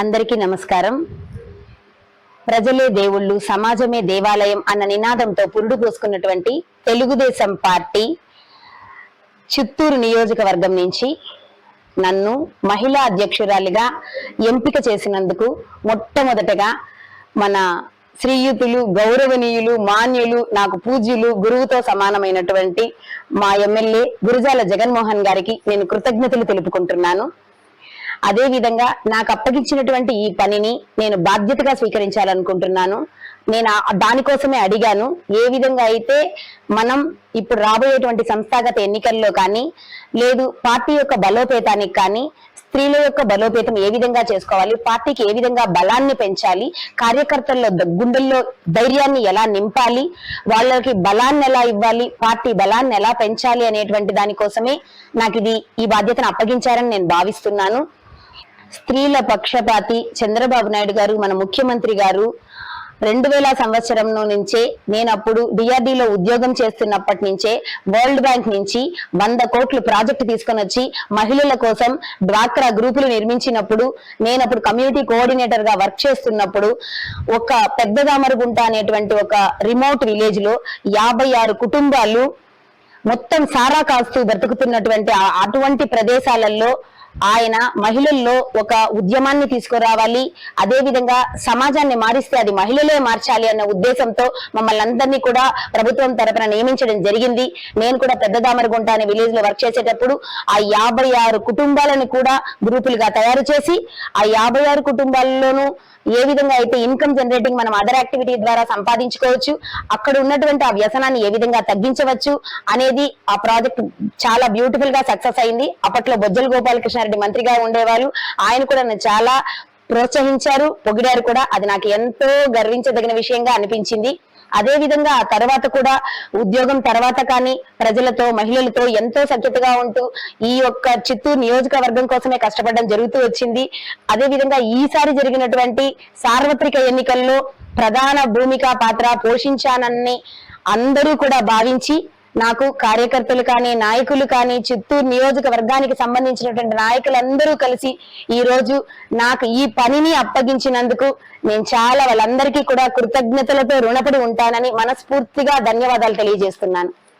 అందరికీ నమస్కారం. ప్రజలే దేవుళ్ళు సమాజమే దేవాలయం అన్న నినాదంతో పురుడు పోసుకున్నటువంటి తెలుగుదేశం పార్టీ చిత్తూరు నియోజకవర్గం నుంచి నన్ను మహిళా అధ్యక్షురాలిగా ఎంపిక చేసినందుకు మొట్టమొదటగా మన శ్రీయుతులు గౌరవనీయులు మాన్యులు నాకు పూజ్యులు గురువుతో సమానమైనటువంటి మా ఎమ్మెల్యే గురుజాల జగన్మోహన్ గారికి నేను కృతజ్ఞతలు తెలుపుకుంటున్నాను. అదే విధంగా నాకు అప్పగించినటువంటి ఈ పనిని నేను బాధ్యతగా స్వీకరించాలనుకుంటున్నాను. నేను దానికోసమే అడిగాను. ఏ విధంగా అయితే మనం ఇప్పుడు రాబోయేటువంటి సంస్థాగత ఎన్నికల్లో కానీ లేదు పార్టీ యొక్క బలోపేతానికి కానీ స్త్రీల యొక్క బలోపేతం ఏ విధంగా చేసుకోవాలి పార్టీకి ఏ విధంగా బలాన్ని పెంచాలి కార్యకర్తల్లో గుండెల్లో ధైర్యాన్ని ఎలా నింపాలి వాళ్ళకి బలాన్ని ఎలా ఇవ్వాలి పార్టీ బలాన్ని ఎలా పెంచాలి అనేటువంటి దానికోసమే నాకు ఇది ఈ బాధ్యతను అప్పగించారని నేను భావిస్తున్నాను. స్త్రీల పక్షపాతి. చంద్రబాబు నాయుడు గారు మన ముఖ్యమంత్రి గారు. రెండు వేల సంవత్సరం నుంచే నేను అప్పుడు డిఆర్డీలో ఉద్యోగం చేస్తున్నప్పటి నుంచే వరల్డ్ బ్యాంక్ నుంచి వంద కోట్లు ప్రాజెక్టు తీసుకొని వచ్చి మహిళల కోసం డ్వాక్రా గ్రూపులు నిర్మించినప్పుడు నేను అప్పుడు కమ్యూనిటీ కోఆర్డినేటర్గా వర్క్ చేస్తున్నప్పుడు ఒక పెద్దదామరుగుంట అనేటువంటి ఒక రిమోట్ విలేజ్లో యాభై ఆరు కుటుంబాలు మొత్తం సారా కాస్తూ బ్రతుకుతున్నటువంటి అటువంటి ప్రదేశాలలో ఆయన మహిళల్లో ఒక ఉద్యమాన్ని తీసుకురావాలి. అదే విధంగా సమాజాన్ని మారిస్తే అది మహిళలే మార్చాలి అన్న ఉద్దేశంతో మమ్మల్ని అందరినీ కూడా ప్రభుత్వం తరపున నియమించడం జరిగింది. నేను కూడా పెద్ద దామరగుంట అనే విలేజ్లో వర్క్ చేసేటప్పుడు ఆ యాభై ఆరు కుటుంబాలను కూడా గ్రూపులుగా తయారు చేసి ఆ యాభై ఆరు కుటుంబాల్లోనూ ఏ విధంగా అయితే ఇన్కమ్ జనరేటింగ్ మనం అదర్ యాక్టివిటీ ద్వారా సంపాదించుకోవచ్చు అక్కడ ఉన్నటువంటి ఆ వ్యసనాన్ని ఏ విధంగా తగ్గించవచ్చు అనేది ఆ ప్రాజెక్ట్ చాలా బ్యూటిఫుల్గా సక్సెస్ అయింది. అప్పట్లో బొజ్జల రెడ్డి మంత్రిగా ఉండేవాళ్ళు. ఆయన కూడా నన్ను చాలా ప్రోత్సహించారు. పొగిడారు కూడా. అది నాకు ఎంతో గర్వించదగిన విషయంగా అనిపించింది. అదే విధంగా ఆ తర్వాత కూడా ఉద్యోగం తర్వాత కానీ ప్రజలతో మహిళలతో ఎంతో సఖ్యతగా ఉంటూ ఈ యొక్క చిత్తూరు నియోజకవర్గం కోసమే కష్టపడడం జరుగుతూ వచ్చింది. అదే విధంగా ఈసారి జరిగినటువంటి సార్వత్రిక ఎన్నికల్లో ప్రధాన భూమిక పాత్ర పోషించానని అందరూ కూడా భావించి నాకు కార్యకర్తలు కానీ నాయకులు కానీ చిత్తూరు నియోజకవర్గానికి సంబంధించినటువంటి నాయకులందరూ కలిసి ఈ రోజు నాకు ఈ పనిని అప్పగించినందుకు నేను చాలా వాళ్ళందరికీ కూడా కృతజ్ఞతలతో రుణపడి ఉంటానని మనస్ఫూర్తిగా ధన్యవాదాలు తెలియజేస్తున్నాను.